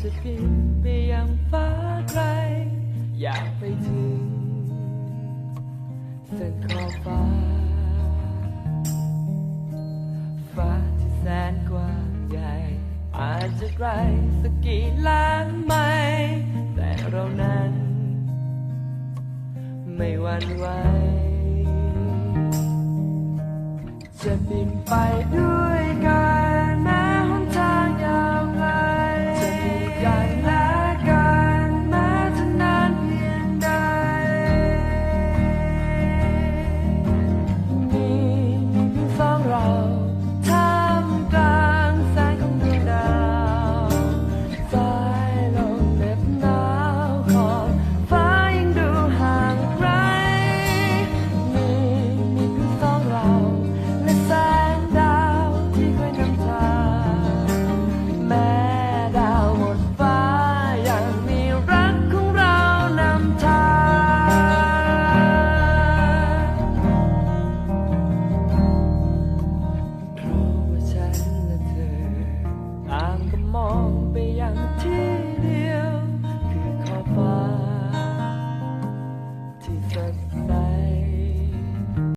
จะบินไปยังฟ้าไกล อยากไปถึงเส้นขอบฟ้า ฟ้าที่แสนกว้างใหญ่ อาจจะไกลสักกี่ล้านไมล์แต่เรานั้น ไม่หวั่นไหวจะบินไปด้วยกัน มองไปอย่างที่เดียว คือขอบฟ้าที่แสน